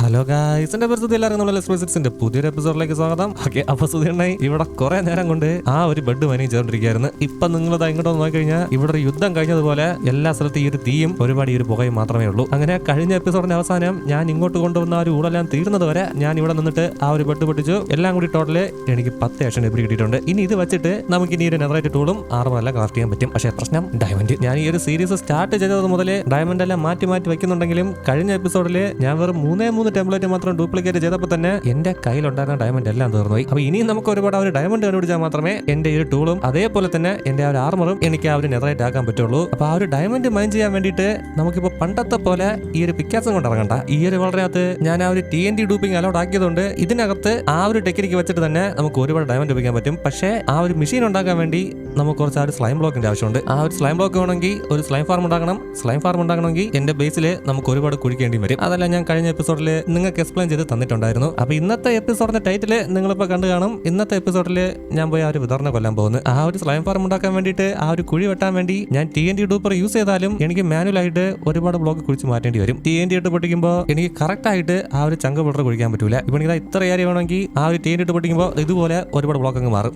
Hello guys എന്റെ പരിസ്ഥിതി എല്ലാവർക്കും നമ്മൾ എക്സ്പ്രസിന്റെ പുതിയൊരു എപ്പിസോഡിലേക്ക് സ്വാഗതം. ഓക്കെ അപ്പൊ സുധീണ്ണായി ഇവിടെ കുറെ നേരം കൊണ്ട് ആ ഒരു ബെഡ് മനി ചേർന്നിരിക്കുന്നു ഇപ്പൊ നിങ്ങൾ അത് ഇങ്ങോട്ട് നോക്കി കഴിഞ്ഞാൽ ഇവിടെ ഒരു യുദ്ധം കഴിഞ്ഞതുപോലെ എല്ലാ സ്ഥലത്തും ഈ ഒരു തീയും ഒരുപാട് ഈ ഒരു പുകയും മാത്രമേ ഉള്ളൂ. അങ്ങനെ കഴിഞ്ഞ എപ്പിസോഡിന്റെ അവസാനം ഞാൻ ഇങ്ങോട്ട് കൊണ്ടുവന്ന ആ ഒരു ഊടെല്ലാം തീർന്നത് വരെ ഞാൻ ഇവിടെ നിന്നിട്ട് ആ ഒരു ബെഡ് പൊട്ടിച്ചു. എല്ലാം കൂടി ടോട്ടൽ എനിക്ക് പത്ത് ആക്ഷൻ എപ്പിടി കിട്ടിയിട്ടുണ്ട്. ഇനി ഇത് വെച്ചിട്ട് നമുക്ക് ഇനി ഒരു നെതറേറ്റ് ടൂളും ആറുമെല്ലാം ക്രാഫ്റ്റ് ചെയ്യാൻ പറ്റും. പക്ഷേ പ്രശ്നം ഡയമണ്ട് ഞാൻ ഈ ഒരു സീരീസ് സ്റ്റാർട്ട് ചെയ്തത് മുതലേ ഡയമണ്ട് എല്ലാം മാറ്റി മാറ്റി വെക്കുന്നുണ്ടെങ്കിലും കഴിഞ്ഞ എപ്പിസോഡിൽ ഞാൻ വെറും മൂന്നേ മൂന്ന് ടെംപ്ലേറ്റ് മാത്രം ഡ്യൂപ്ലിക്കേറ്റ് ചെയ്തപ്പോൾ തന്നെ എന്റെ കയ്യിലുണ്ടായിരുന്ന ഡയമണ്ട് എല്ലാം തീർന്നുപോയി. അപ്പൊ ഇനിയും നമുക്ക് ഒരുപാട് ആ ഒരു ഡയമണ്ട് കണ്ടുപിടിച്ചാൽ മാത്രമേ എന്റെ ഈ ടൂളും അതേപോലെ തന്നെ എന്റെ ആ ഒരു ആർമറും എനിക്ക് ആ ഒരു നെതറേറ്റ് ആക്കാൻ പറ്റുള്ളൂ. അപ്പൊ ആ ഒരു ഡയമണ്ട് മൈൻ ചെയ്യാൻ വേണ്ടിയിട്ട് നമുക്കിപ്പോ പണ്ടത്തെ പോലെ ഈ ഒരു പിക്കാസും കൊണ്ട് ഇറങ്ങണ്ട. ഈ ഒരു വളരെയകത്ത് ഞാൻ ആ ഒരു T N T duping allowed ആക്കിയതുകൊണ്ട് ഇതിനകത്ത് ആ ഒരു ടെക്നിക്ക് വെച്ചിട്ട് തന്നെ നമുക്ക് ഒരുപാട് ഡയമണ്ട് ഉപയോഗിക്കാൻ പറ്റും. പക്ഷേ ആ ഒരു മെഷീൻ ഉണ്ടാക്കാൻ വേണ്ടി നമുക്ക് കുറച്ച് ആ ഒരു സ്ലൈം ബ്ലോക്കിന്റെ ആവശ്യമുണ്ട്. ആ ഒരു സ്ലൈം ബ്ലോക്ക് വേണമെങ്കിൽ ഒരു സ്ലൈം ഫാർം ഉണ്ടാക്കണം. സ്ലൈം ഫാർം ഉണ്ടാക്കണമെങ്കിൽ എന്റെ ബേസിൽ നമുക്ക് ഒരുപാട് കുഴിക്കേണ്ടി വരും. അതല്ല ഞാൻ കഴിഞ്ഞ എപ്പിസോഡിൽ നിങ്ങൾക്ക് എക്സ്പ്ലെയിൻ ചെയ്ത് തന്നിട്ടുണ്ടായിരുന്നു. അപ്പൊ ഇന്നത്തെ എപ്പിസോഡിന്റെ ടൈറ്റിൽ നിങ്ങളിപ്പോൾ കണ്ടു കാണും. ഇന്നത്തെ എപ്പിസോഡിൽ ഞാൻ പോയി ആ ഒരു വിതരണം കൊല്ലാൻ പോകുന്നു. ആ ഒരു സ്ലൈം ഫാർം ഉണ്ടാക്കാൻ വേണ്ടിയിട്ട് ആ ഒരു കുഴി വെട്ടാൻ വേണ്ടി ഞാൻ T N T duper use ചെയ്താലും എനിക്ക് മാനുവൽ ആയിട്ട് ഒരുപാട് ബ്ലോക്ക് കുഴിച്ച് മാറ്റേണ്ടി വരും. ടി എൻ ഡി ഇട്ട് പൊട്ടിക്കുമ്പോൾ എനിക്ക് കറക്റ്റ് ആയിട്ട് ആ ഒരു ചങ്ക ബോർഡർ കുഴിക്കാൻ പറ്റൂല. ഇപ്പൊ എനിക്ക് ഇത്ര ഏരിയ വേണമെങ്കിൽ ആ ഒരു ടി എൻ ഡി ഇട്ട് പൊട്ടിക്കുമ്പോൾ ഇതുപോലെ ഒരുപാട് ബ്ലോക്ക് അങ്ങ് മാറും.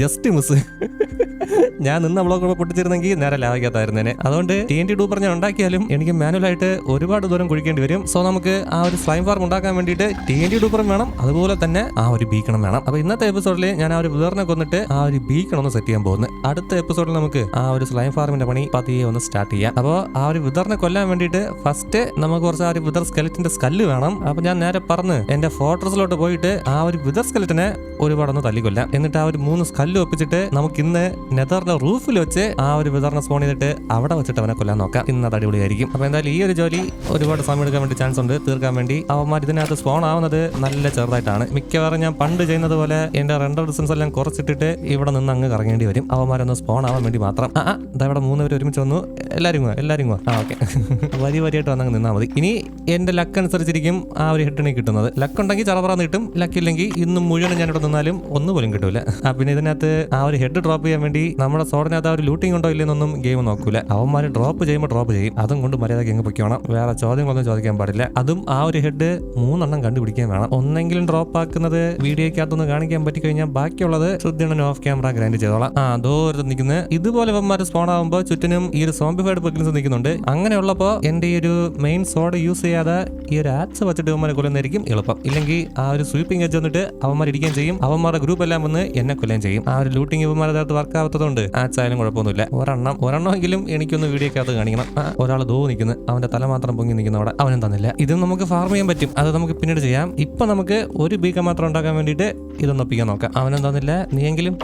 ജസ്റ്റ് മിസ് ഞാൻ നിന്ന ബ്ലോക്ക് പൊട്ടിച്ചിരുന്നെങ്കിൽ നേരെ ലാഭിക്കാത്തായിരുന്നേനെ അതുകൊണ്ട് ടി എൻ ടി ഡൂപ്പർ ഞാൻ ഉണ്ടാക്കിയാലും എനിക്ക് മാനുവലായിട്ട് ഒരുപാട് ദൂരം കുഴിക്കേണ്ടി വരും. സോ നമുക്ക് ആ ഒരു സ്ലൈം ഫാർം ഉണ്ടാക്കാൻ വേണ്ടിയിട്ട് ടി എൻ ടി ഡൂപ്പറും വേണം. അതുപോലെ തന്നെ ആ ഒരു ബീക്കണം വേണം. അപ്പൊ ഇന്നത്തെ എപ്പിസോഡിൽ ഞാൻ ആ ഒരു വിതറിനെ കൊന്നിട്ട് ആ ഒരു ബീക്കണം ഒന്ന് സെറ്റ് ചെയ്യാൻ പോകുന്നത് അടുത്ത എപ്പിസോഡിൽ നമുക്ക് ആ ഒരു സ്ലൈം ഫാർമിന്റെ പണി പതിയെ ഒന്ന് സ്റ്റാർട്ട് ചെയ്യാം. അപ്പോൾ ആ ഒരു വിതറിനെ കൊല്ലാൻ വേണ്ടിയിട്ട് ഫസ്റ്റ് നമുക്ക് കുറച്ച് ആ ഒരു വിതർ സ്കെലറ്റിന്റെ സ്കല്ല് വേണം. അപ്പൊ ഞാൻ നേരെ പറഞ്ഞ് എന്റെ ഫോർട്രസിലോട്ട് പോയിട്ട് ആ ഒരു വിതർ സ്കെലറ്റിനെ ഒരുപാടൊന്ന് തല്ലിക്കൊല്ലാം. എന്നിട്ട് ആ ഒരു മൂന്ന് സ്കല്ല് ഒപ്പിച്ചിട്ട് നമുക്ക് ഇന്ന് നെതറിന്റെ റൂഫിൽ വെച്ച് ആ ഒരു വിതരണ സ്പോൺ ചെയ്തിട്ട് അവിടെ വെച്ചിട്ട് അവനെ കൊല്ലാൻ നോക്കാം. ഇന്ന് അത് അടിപൊളിയായിരിക്കും. അപ്പൊ എന്തായാലും ഈ ഒരു ജോലി ഒരുപാട് സമയം എടുക്കാൻ വേണ്ടി ചാൻസ് ഉണ്ട്. തീർക്കാൻ വേണ്ടി അവന്മാർ ഇതിനകത്ത് സ്പോൺ ആവുന്നത് നല്ല ചെറുതായിട്ടാണ്. മിക്കവാറും ഞാൻ പണ്ട് ചെയ്യുന്നത് പോലെ എന്റെ റെൻഡർ ഡിസ്റ്റൻസ് എല്ലാം കുറച്ചിട്ടിട്ട് ഇവിടെ നിന്ന് അങ്ങ് കറങ്ങേണ്ടി വരും. അവന്മാരൊന്ന് സ്പോൺ ആവാൻ വേണ്ടി മാത്രം. ആ ഇവിടെ മൂന്ന് പേര് ഒരുമിച്ച് വന്നു. എല്ലാവരും എല്ലാവരും ആ ഓക്കെ. വരി വരിയായിട്ട് വന്നങ്ങ് നിന്നാൽ മതി. ഇനി എന്റെ ലക്ക് അനുസരിച്ചിരിക്കും ആ ഒരു ഹെഡിനെ കിട്ടുന്നത്. ലക്ക് ഉണ്ടെങ്കിൽ ചറപറന്ന് കിട്ടും. ലക്ക് ഇല്ലെങ്കിൽ ഇന്നും മുഴുവൻ ഞാൻ ഇവിടെ നിന്നാലും ഒന്നും പോലും കിട്ടൂല പിന്നെ ഇതിനകത്ത് ആ ഒരു ഹെഡ് ഡ്രോപ്പ് ചെയ്യാൻ വേണ്ടി നമ്മുടെ സോഡിനകത്ത് ആ ഒരു ലൂട്ടിംഗ് ഉണ്ടോ ഇല്ലെന്നൊന്നും ഗെയിം നോക്കൂല. അവന്മാർ ഡ്രോപ്പ് ചെയ്യുമ്പോൾ ഡ്രോപ്പ് ചെയ്യും. അതും കൊണ്ട് മര്യാദയ്ക്ക് എങ്ങ് പൊയ്ക്കണം. വേറെ ചോദ്യങ്ങളൊന്നും ചോദിക്കാൻ പാടില്ല. അതും ആ ഒരു ഹെഡ് മൂന്നെണ്ണം കണ്ടുപിടിക്കാൻ വേണം. ഒന്നെങ്കിലും ഡ്രോപ്പ് ആക്കുന്നത് വീഡിയോക്കകത്തൊന്ന് കാണിക്കാൻ പറ്റി കഴിഞ്ഞാൽ ബാക്കിയുള്ളത് ശുദ്ധിയണ്ണൻ ഓഫ് ക്യാമറ ഗ്രാൻഡ് ചെയ്തോളാം. ആ ദൂരത്ത് നിൽക്കുന്നത് ഇതുപോലെ ഇവന്മാർ സ്പോൺ ആകുമ്പോൾ ചുറ്റിനും ഈ ഒരു സോംബിഫൈഡ് പെക്കിൻസ് നിൽക്കുന്നുണ്ട്. അങ്ങനെയുള്ളപ്പോൾ എന്റെ ഈ ഒരു മെയിൻ സോഡ് യൂസ് ചെയ്യാതെ ഈ ഒരു ആപ്സ് വെച്ചിട്ട് അവന്മാരെ കൊല്ലുന്നതായിരിക്കും എളുപ്പം. ഇല്ലെങ്കിൽ ആ ഒരു സ്വീപ്പിംഗ് എച്ച് വന്നിട്ട് അവന്മാർ ഇടിക്കുകയും ചെയ്യും. അവന്മാരുടെ ഗ്രൂപ്പ് എല്ലാം വന്ന് എന്നെ കൊല്ലുകയും ചെയ്യും. ആ ഒരു ലൂട്ടിങ് ഇവന്മാരുടെ അകത്ത് വർക്ക് ആവാത്തതുകൊണ്ട് ആച്ചായാലും കുഴപ്പമൊന്നുമില്ല. ഒരെണ്ണം ഒരെണ്ണമെങ്കിലും എനിക്കൊന്ന് വീഡിയോ ഒക്കെ അത് കാണിക്കണം ഒരാൾ ദോ നിൽക്കുന്നു അവന്റെ തല മാത്രം പൊങ്ങി നിൽക്കുന്ന അവിടെ അവനും തന്നില്ല. ഇതും നമുക്ക് ഫാർം ചെയ്യാൻ പറ്റും. അത് നമുക്ക് പിന്നീട് ചെയ്യാം. ഇപ്പൊ നമുക്ക് ഒരു ബീക്ക മാത്രം ഉണ്ടാക്കാൻ വേണ്ടിയിട്ട് ഇതൊന്നൊപ്പിക്കാൻ നോക്കാം. അവനും തന്നില്ല. നീയെങ്കിലും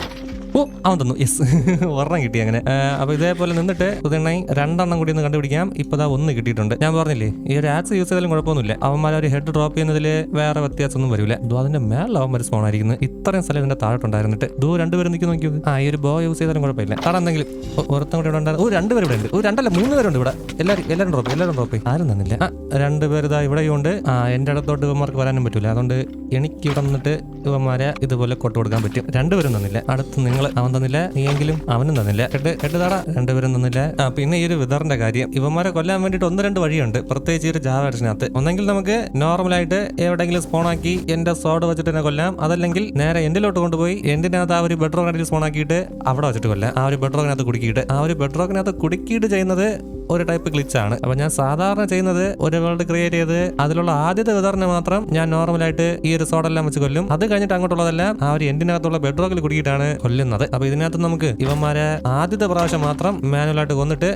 അവൻ തന്നു. യെസ് ഒരെണ്ണം കിട്ടി അങ്ങനെ. അപ്പോൾ അപ്പൊ ഇതേപോലെ നിന്നിട്ട് ഉദയണ്ണായി രണ്ടെണ്ണം കൂടി ഒന്ന് കണ്ടുപിടിക്കാം. ഇപ്പൊ ദാ ഒന്ന് കിട്ടിയിട്ടുണ്ട്. ഞാൻ പറഞ്ഞില്ലേ ഈ ഒരു ആക്സ് യൂസ് ചെയ്താലും കുഴപ്പമൊന്നുമില്ല. അവന്മാർ ഒരു ഹെഡ് ഡ്രോപ്പ് ചെയ്യുന്നതിൽ വേറെ വ്യത്യാസമൊന്നും വരില്ല. ദോ അതിന്റെ മേളിൽ അവന്മാർ സ്പോൺ ആയിരിക്കുന്നത് ഇത്രയും സ്ഥലം ഇതിന്റെ താഴോട്ടുണ്ടായിരുന്നിട്ട് ദൂ രണ്ടുപേരും നിൽക്കും നോക്കിയത് നോക്ക്. ആ ഈ ഒരു ബോ യൂസ് ചെയ്താലും കുഴപ്പമില്ല. കാരണം എന്തെങ്കിലും ഒരുത്തം കൂടി ഇവിടെ ഉണ്ടായിരുന്നു ഓ രണ്ടുപേരും ഇവിടെ ഉണ്ട്. ഒരു രണ്ടല്ല മൂന്ന് പേരുണ്ട് ഇവിടെ. എല്ലാവരും എല്ലാവരും ഡ്രോപ്പ് എല്ലാവരും ഡ്രോപ്പ് ആരും തന്നില്ല. രണ്ടുപേർ ഇതാ ഇവിടെയുണ്ട് ആ എന്റെ അടുത്തോട്ട് ഇവന്മാർക്ക് വരാനും പറ്റില്ല അതുകൊണ്ട് എനിക്ക് ഇവിടെ നിന്നിട്ട് ഇവന്മാരെ ഇതുപോലെ കൊട്ടു കൊടുക്കാൻ പറ്റും. രണ്ടുപേരും തന്നില്ല. അടുത്ത് നിങ്ങൾ അവൻ തന്നില്ല നീയെങ്കിലും അവനും തന്നില്ല. എട്ട് രണ്ടുപേരും തന്നില്ല. പിന്നെ ഈ ഒരു വിതറിന്റെ കാര്യം. ഇവന്മാരെ കൊല്ലാൻ വേണ്ടിട്ട് ഒന്ന് രണ്ട് വഴിയുണ്ട്. പ്രത്യേകിച്ച് ഈ ഒരു ജാവേഷനകത്ത് ഒന്നെങ്കിൽ നമുക്ക് നോർമൽ ആയിട്ട് എവിടെയെങ്കിലും സ്പോൺ ആക്കി എന്റെ സോഡ് വെച്ചിട്ട് തന്നെ കൊല്ലാം. അതല്ലെങ്കിൽ നേരെ എന്റിലോട്ട് കൊണ്ടുപോയി എന്തിനകത്ത് ആ ഒരു ബെഡ്റോക്കിനകത്ത് സ്പോൺ ആക്കിയിട്ട് അവിടെ വെച്ചിട്ട് കൊല്ലാം. ആ ഒരു ബെഡ്റോക്കിനകത്ത് കുടുക്കിയിട്ട്. ആ ഒരു ബെഡ്റോക്കിനകത്ത് കുടുക്കിയിട്ട് ചെയ്യുന്നത് ഒരു ടൈപ്പ് ഗ്ലിച്ച് ആണ്. അപ്പൊ ഞാൻ സാധാരണ ചെയ്യുന്നത് ഒരു വേൾഡ് ക്രിയേറ്റ് ചെയ്ത് അതിലുള്ള ആദ്യത്തെ വിതറിനെ മാത്രം ഞാൻ നോർമലായിട്ട് ഈ ഒരു സോഡെല്ലാം വെച്ച് കൊല്ലും. അത് കഴിഞ്ഞിട്ട് അങ്ങോട്ടുള്ളതെല്ലാം ആ ഒരു എൻഡിനകത്തുള്ള ബെഡ്റോക്കിൽ കുടിയിട്ടാണ് കൊല്ലുന്നത്. അപ്പൊ ഇതിനകത്ത് നമുക്ക് ഇവന്മാരെ ആദ്യത്തെ പ്രാവശ്യം മാത്രം മാനുവലായിട്ട് കൊന്നിട്ട്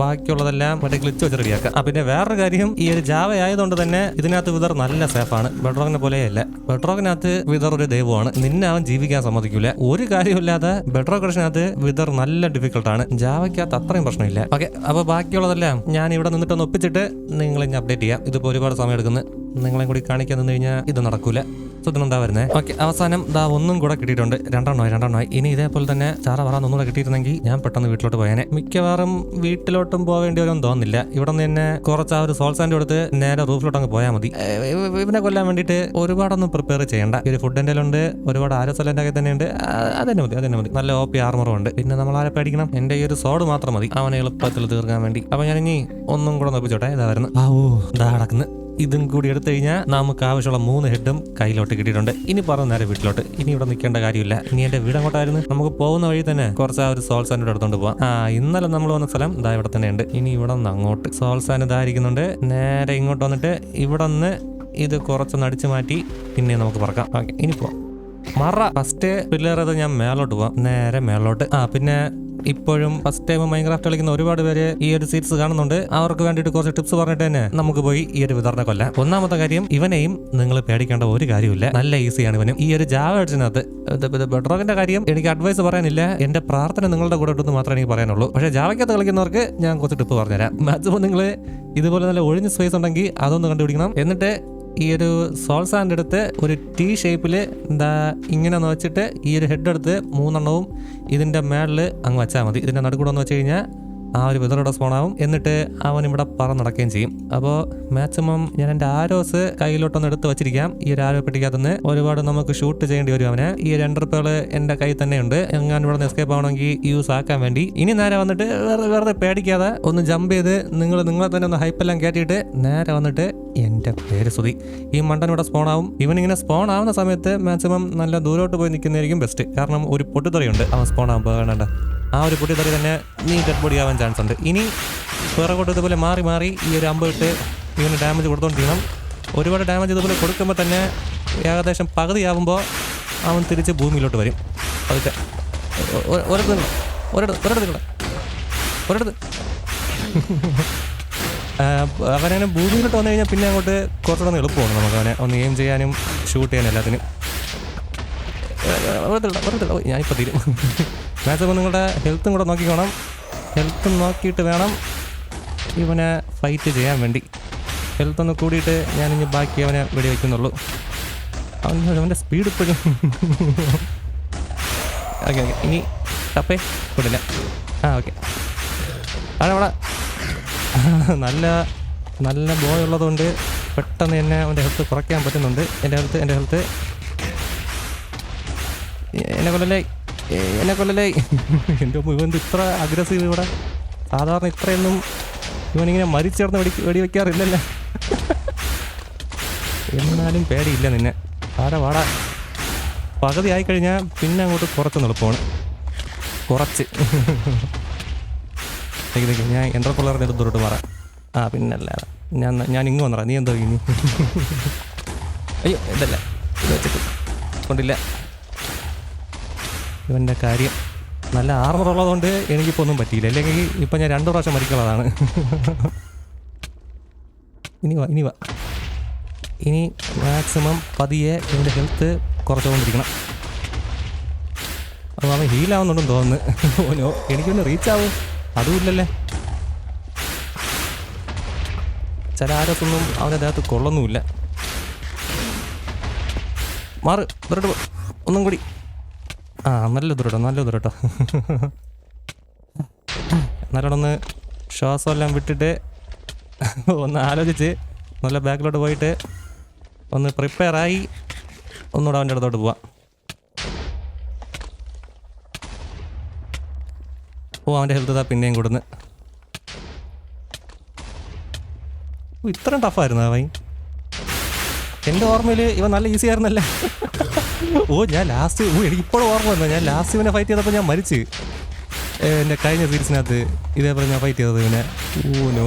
ബാക്കിയുള്ളതെല്ലാം മറ്റേ ഗ്ലിച്ച് വെച്ച് റെഡിയാക്കാം ആ, പിന്നെ വേറൊരു കാര്യം ഈ ഒരു ജാവ ആയതുകൊണ്ട് തന്നെ ഇതിനകത്ത് വിതർ നല്ല സേഫാണ് ബെഡ്റോക്കിനെ പോലെയല്ല. ബെഡ്റോക്കിനകത്ത് വിതർ ഒരു ദൈവമാണ്. നിന്നെ അവൻ ജീവിക്കാൻ സമ്മതിക്കില്ല ഒരു കാര്യമില്ലാതെ ബെഡ്റോക്ക് എഡിഷനകത്ത് വിതർ നല്ല ഡിഫിക്കൽട്ടാണ് ജാവയ്ക്കകത്ത് അത്രയും പ്രശ്നമില്ല. ഓക്കെ അപ്പോൾ ബാക്കിയുള്ളതെല്ലാം ഞാൻ ഇവിടെ നിന്നിട്ടൊന്ന് ഒപ്പിച്ചിട്ട് നിങ്ങൾ ഞാൻ അപ്ഡേറ്റ് ചെയ്യാം. ഇതിപ്പോൾ ഒരുപാട് സമയം എടുക്കുന്നു നിങ്ങളെയും കൂടി കാണിക്കാൻ നിന്ന് കഴിഞ്ഞാൽ ഇത് നടക്കൂല. സുഖം വരുന്നത് ഓക്കെ അവസാനം ദാ ഒന്നും കൂടെ കിട്ടിയിട്ടുണ്ട്. രണ്ടെണ്ണമായി രണ്ടെണ്ണമായി. ഇനി ഇതേപോലെ തന്നെ ചാറ വറാൻ ഒന്നുകൂടെ കിട്ടിയിരുന്നെങ്കിൽ ഞാൻ പെട്ടെന്ന് വീട്ടിലോട്ട് പോയേനെ. മിക്കവാറും വീട്ടിലോട്ടും പോവേണ്ടി വരും തോന്നുന്നില്ല ഇവിടെ നിന്ന് തന്നെ കുറച്ച് ആ ഒരു സോൾ സാൻഡ് കൊടുത്ത് നേരെ റൂഫിലോട്ട് അങ്ങ് പോയാൽ മതി ഇവനെ കൊല്ലാൻ വേണ്ടിയിട്ട് ഒരുപാടൊന്നും പ്രിപ്പയർ ചെയ്യേണ്ട. ഒരു ഫുഡ് എന്റെ ഉണ്ട് ഒരുപാട് ആരോസലന്റെ ഒക്കെ തന്നെ ഉണ്ട് അതന്നെ മതി അതന്നെ മതി. നല്ല ഓ പി ആർമറും ഉണ്ട് പിന്നെ നമ്മൾ ആരെ പേടിക്കണം? എന്റെ ഈ ഒരു സോഡ് മാത്രം മതി. അവനെ എളുപ്പത്തിൽ തീർക്കാൻ വേണ്ടി. അപ്പൊ ഞാൻ ഇനി ഒന്നും കൂടെ നോപ്പിച്ചോട്ടെ ഇതായിരുന്നു ആ ഓ ഇതാ കിടക്കുന്നു. ഇതും കൂടി എടുത്തു കഴിഞ്ഞാൽ നമുക്ക് ആവശ്യമുള്ള മൂന്ന് ഹെഡും കയ്യിലോട്ട് കിട്ടിയിട്ടുണ്ട്. ഇനി പറഞ്ഞു നേരെ വീട്ടിലോട്ട്. ഇനി ഇവിടെ നിൽക്കേണ്ട കാര്യമില്ല. ഇനി എന്റെ വീട് അങ്ങോട്ടായിരുന്നു. നമുക്ക് പോകുന്ന വഴി തന്നെ കുറച്ച് ആ ഒരു സോൾ സാൻഡ് എടുത്തോണ്ട് പോവാം. ആ ഇന്നലെ നമ്മൾ വന്ന സ്ഥലം ഇതാ ഇവിടെ തന്നെ ഉണ്ട് ഇനി ഇവിടെ നിന്ന് അങ്ങോട്ട്. സോൾ സാൻഡ് ഇതായിരിക്കുന്നുണ്ട് നേരെ ഇങ്ങോട്ട് വന്നിട്ട് ഇവിടെ നിന്ന് ഇത് കുറച്ചൊന്ന് അടിച്ചു മാറ്റി പിന്നെ നമുക്ക് പറക്കാം. ഓക്കെ ഇനി പോവാം. മറ. ഫസ്റ്റ് പിള്ളേർ അത് ഞാൻ മേലോട്ട് പോവാം. നേരെ മേലോട്ട്. ആ പിന്നെ ഇപ്പോഴും ഫസ്റ്റ് ടൈം മൈൻക്രാഫ്റ്റ് കളിക്കുന്ന ഒരുപാട് പേര് ഈ ഒരു സീരീസ് കാണുന്നുണ്ട്. അവർക്ക് വേണ്ടിയിട്ട് കുറച്ച് ടിപ്സ് പറഞ്ഞിട്ട് തന്നെ നമുക്ക് പോയി ഈ ഒരു വിതരണ കൊല്ല. ഒന്നാമത്തെ കാര്യം ഇവനെയും നിങ്ങൾ പേടിക്കേണ്ട ഒരു കാര്യമില്ല നല്ല ഈസിയാണ് ഇവനും. ഈ ഒരു ജാവ അടിച്ചിനകത്ത് ബെഡ്റോക്കിന്റെ കാര്യം എനിക്ക് അഡ്വൈസ് പറയാനില്ല. എന്റെ പ്രാർത്ഥന നിങ്ങളുടെ കൂടെ ഉണ്ടെന്ന് മാത്രമേ എനിക്ക് പറയാനുള്ളൂ. പക്ഷേ ജാവയ്ക്കകത്ത് കളിക്കുന്നവർക്ക് ഞാൻ കുറച്ച് ടിപ്പ് പറഞ്ഞുതരാം. മാക്സിമം നിങ്ങൾ ഇതുപോലെ നല്ല ഒഴിഞ്ഞ സ്പേസ് ഉണ്ടെങ്കിൽ അതൊന്ന് കണ്ടുപിടിക്കണം. എന്നിട്ട് ഈ ഒരു സോൾ സാൻഡ് എടുത്ത് ഒരു ടി ഷേപ്പിൽ എന്താ ഇങ്ങനെ ഒന്ന് വെച്ചിട്ട് ഈ ഒരു ഹെഡ് എടുത്ത് മൂന്നെണ്ണവും ഇതിന്റെ മേളിൽ അങ്ങ് വെച്ചാൽ മതി. ഇതിന്റെ നടുക്കൂടെ ഒന്ന് വെച്ച് കഴിഞ്ഞാൽ ആ ഒരു വിതറോടെ സ്പോണാവും എന്നിട്ട് അവൻ ഇവിടെ പറന്നടക്കുകയും ചെയ്യും. അപ്പോൾ മാക്സിമം ഞാൻ എന്റെ ആരോസ് കയ്യിലോട്ടൊന്ന് എടുത്ത് വെച്ചിരിക്കാം. ഈ ഒരു ആരോ പെട്ടിക്കകത്തുനിന്ന് ഒരുപാട് നമുക്ക് ഷൂട്ട് ചെയ്യേണ്ടി വരും അവനെ. ഈ രണ്ട് പേൾ എന്റെ കയ്യിൽ തന്നെയുണ്ട് എങ്ങാൻ ഇവിടെ നിന്ന് എസ്കേപ്പ് ആവണമെങ്കിൽ യൂസ് ആക്കാൻ വേണ്ടി. ഇനി നേരെ വന്നിട്ട് വേറെ വെറുതെ പേടിക്കാതെ ഒന്ന് ജമ്പ് ചെയ്ത് നിങ്ങൾ നിങ്ങളെ തന്നെ ഒന്ന് ഹൈപ്പെല്ലാം കയറ്റിയിട്ട് നേരെ വന്നിട്ട് എന്റെ പേര് സുതി ഈ മണ്ടൻ ഇവിടെ സ്പോൺ ആവും. ഇങ്ങനെ സ്പോൺ ആവുന്ന സമയത്ത് മാക്സിമം നല്ല ദൂരോട്ട് പോയി നിൽക്കുന്നതായിരിക്കും ബെസ്റ്റ് കാരണം ഒരു പൊട്ടിത്തെറിയുണ്ട്. അവൻ സ്പോൺ ആകുമ്പോൾ വേണ്ട ആ ഒരു പൊട്ടിത്തെറി തന്നെ നീ ഡെഡ് ബോഡി ആവാൻ ചാൻസ് ഉണ്ട്. ഇനി പിറകോട്ട് ഇതുപോലെ മാറി മാറി ഈ ഒരു അമ്പ് ഇട്ട് ഇവന് ഡാമേജ് കൊടുത്തോണ്ടിരിക്കണം. ഒരുപാട് ഡാമേജ് ഇതുപോലെ കൊടുക്കുമ്പോൾ തന്നെ ഏകദേശം പകുതിയാവുമ്പോൾ അവൻ തിരിച്ച് ഭൂമിയിലോട്ട് വരും. അതൊക്കെ ഒരിടത്ത് നിൽക്കണം ഒരിടത്ത് ഒരിടത്ത് നിൽക്കണം ഒരിടത്ത്. അവനങ്ങനെ ഭൂമിയിലോട്ട് വന്നു കഴിഞ്ഞാൽ പിന്നെ അങ്ങോട്ട് കുറച്ചുകൂടെ എളുപ്പമാണ് നമുക്ക് അവനെ ഒന്ന് എയിം ചെയ്യാനും ഷൂട്ട് ചെയ്യാനും എല്ലാത്തിനും. വെറുതെ ഞാനിപ്പോൾ തീരും. മാക്സിമം നിങ്ങളുടെ ഹെൽത്തും കൂടെ നോക്കിക്കോണം. ഹെൽത്തും നോക്കിയിട്ട് വേണം ഇവനെ ഫൈറ്റ് ചെയ്യാൻ വേണ്ടി. ഹെൽത്ത് ഒന്ന് കൂടിയിട്ട് ഞാനിനി ബാക്കി അവനെ വെടിവെക്കുന്നുള്ളൂ അവൻ അവന്റെ സ്പീഡ് ഇപ്പോഴും ഓക്കെ ഓക്കെ. ഇനി തപ്പേ വിടില്ല ആ ഓക്കെ. അവിടെ നല്ല നല്ല ബോയ് ഉള്ളതുകൊണ്ട് പെട്ടെന്ന് തന്നെ അവന്റെ ഹെൽത്ത് കുറയ്ക്കാൻ പറ്റുന്നുണ്ട്. എന്റെ ഹെൽത്ത് എന്റെ ഹെൽത്ത് എന്നെ കൊല്ലല്ലേ? എന്നെ കൊല്ലല്ലേ? എന്റെ ഇവൻ ഇത്ര അഗ്രസീവ് ഇവിടെ? സാധാരണ ഇത്രയൊന്നും ഇവനിങ്ങനെ മരിച്ചേർന്ന് വെടി വെടി വെക്കാറില്ലല്ലോ എന്നാലും പേടിയില്ല നിന്നെ. ആടെ വാടാ. പകുതി ആയിക്കഴിഞ്ഞാൽ പിന്നെ അങ്ങോട്ട് കുറച്ച് നിളപ്പാണ് കുറച്ച്. ഞാൻ എന്റെ ഞാൻ എന്റർകൊള്ളറിന്റെ ദൂരോട്ട് മാറാം. ആ പിന്നല്ല. ഞാൻ ഞാൻ ഇങ്ങ് വന്നറാ നീ എന്തോ ഇനി അയ്യോ ഇതല്ല. ഇത് വെച്ചിട്ട്. കൊണ്ടില്ല. ഇവന്റെ കാര്യം നല്ല ആർമർ ഉള്ളതുകൊണ്ട് എനിക്കിപ്പോൾ ഒന്നും പറ്റിയില്ല. അല്ലെങ്കിൽ ഇപ്പം ഞാൻ രണ്ട് പ്രാവശ്യം മരിക്കുള്ളതാണ്. ഇനി വാ ഇനി വാ. ഇനി മാക്സിമം പതിയെ ഇവന്റെ ഹെൽത്ത് കുറച്ചുകൊണ്ടിരിക്കണം. അപ്പോൾ അവൻ ഹീലാവുന്നുണ്ടെന്ന് തോന്നുന്നു. ഓനോ എനിക്കൊന്ന് റീച്ച് ആവും. അതുമില്ലല്ലേ ചില ആരത്തൊന്നും അവന്റെ ദേഹത്ത് കൊള്ളൊന്നുമില്ല. മാറ് ഒന്നും കൂടി. ആ നല്ല ദൂരോട്ടോ നല്ല ദൂരോട്ടോ ശ്വാസം ശ്വാസമെല്ലാം വിട്ടിട്ട് ഒന്ന് ആലോചിച്ച് നല്ല ബാക്കിലോട്ട് പോയിട്ട് ഒന്ന് പ്രിപ്പയർ ആയി ഒന്നുകൂടെ അവന്റെ അടുത്തോട്ട് പോവാം. ഓ അവന്റെ ഹെൽത്ത് ഇതാ പിന്നെയും കൂടുന്ന്. ഇത്രയും ടഫായിരുന്നു അവൻ? എന്റെ ഓർമ്മയിൽ ഇവ നല്ല ഈസി ആയിരുന്നല്ലേ? ഓ ഞാൻ ലാസ്റ്റ് ഓ എനിക്ക് ഇപ്പോഴും ഓർമ്മ വന്നു. ഞാൻ ലാസ്റ്റ് ഇവനെ ഫൈറ്റ് ചെയ്തപ്പോൾ ഞാൻ മരിച്ച്. എന്റെ കഴിഞ്ഞ സീരീസിനകത്ത് ഇതേപോലെ ഞാൻ ഫൈറ്റ് ചെയ്തത് ഇവനെ. ഊനോ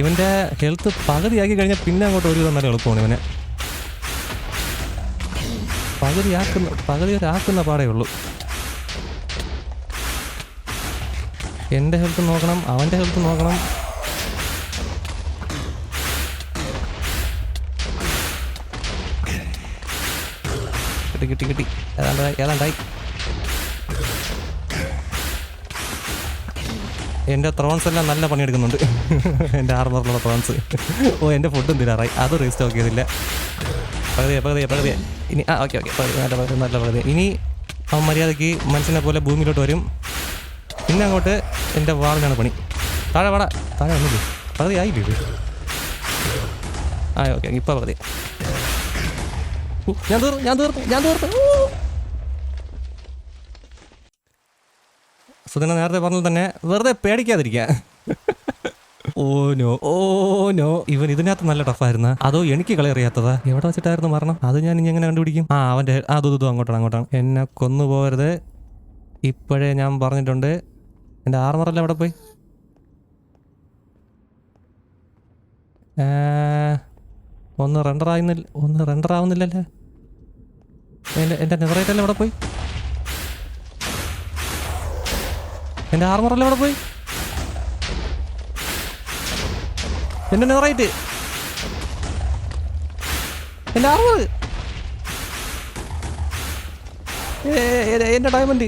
ഇവന്റെ ഹെൽത്ത് പകുതിയാക്കി കഴിഞ്ഞാൽ പിന്നെ അങ്ങോട്ട് ഒരു നല്ല എളുപ്പമാണ് ഇവനെ. പകുതിയാക്കുന്ന പകുതി വരെ ആക്കുന്ന പാടേ ഉള്ളൂ. എന്റെ ഹെൽത്ത് നോക്കണം അവന്റെ ഹെൽത്ത് നോക്കണം. കിട്ടി കിട്ടി കിട്ടി. ഏതാണ്ടായി ഏതാണ്ടായി? എന്റെ ത്രോൺസ് എല്ലാം നല്ല പണിയെടുക്കുന്നുണ്ട്. എന്റെ ആർമറിലുള്ള ത്രോൺസ് ഓ എന്റെ ഫുഡും തിരാറായി അത് റീസ്റ്റോക്ക് ചെയ്തില്ല. പകുതിയെ പകുതിയെ പകുതിയെ. ഇനി ആ ഓക്കെ ഓക്കെ. പകുതി നല്ല പകുതി നല്ല പകുതി. ഇനി അവൻ മര്യാദയ്ക്ക് മനുഷ്യനെ പോലെ ഭൂമിയിലോട്ട് വരും. പിന്നെ അങ്ങോട്ട് എന്റെ വാറിനാണ് പണി. താഴെ വാടാ. താഴെ വന്നില്ലേ? പകുതി ആയില്ലേ ആ ഓക്കെ ഇപ്പോൾ പകുതി. ഞാൻ തീർന്നു ഞാൻ തീർന്നു ഞാൻ ഊ. സുധന നേരത്തെ പറഞ്ഞത് തന്നെ വെറുതെ പേടിക്കാതിരിക്കുക ഓ നോ ഓ നോ. ഇവൻ ഇതിനകത്ത് നല്ല ടഫായിരുന്ന അതോ എനിക്ക് കളി അറിയാത്തതാ? എവിടെ വെച്ചിട്ടായിരുന്നു മരണം? അത് ഞാൻ ഇനി എങ്ങനെ കണ്ടുപിടിക്കും? ആ അവന്റെ ആ ദൂതു അങ്ങോട്ടാണ് അങ്ങോട്ടാണ്. എന്നെ കൊന്നുപോകരുത് ഇപ്പോഴേ ഞാൻ പറഞ്ഞിട്ടുണ്ട്. എന്റെ ആർമറല്ല എവിടെ പോയി? ഒന്ന് റെൻഡർ ആയിരുന്നില്ല ഒന്ന് റെൻഡർ ആവുന്നില്ലല്ലേ? എന്റെ നെതറേറ്റ് നെവറേറ്റല്ല എവിടെ പോയി? എന്റെ ആർമറല്ല എവിടെ പോയി? എന്റെ നെതറേറ്റ് എന്റെ ആർമർ എന്റെ ഡയമണ്ട്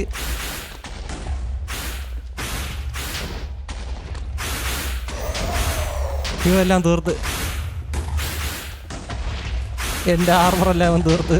ഇവെല്ലാം തീർത്ത്. എന്റെ ആർമറെല്ലാം തീർത്ത്.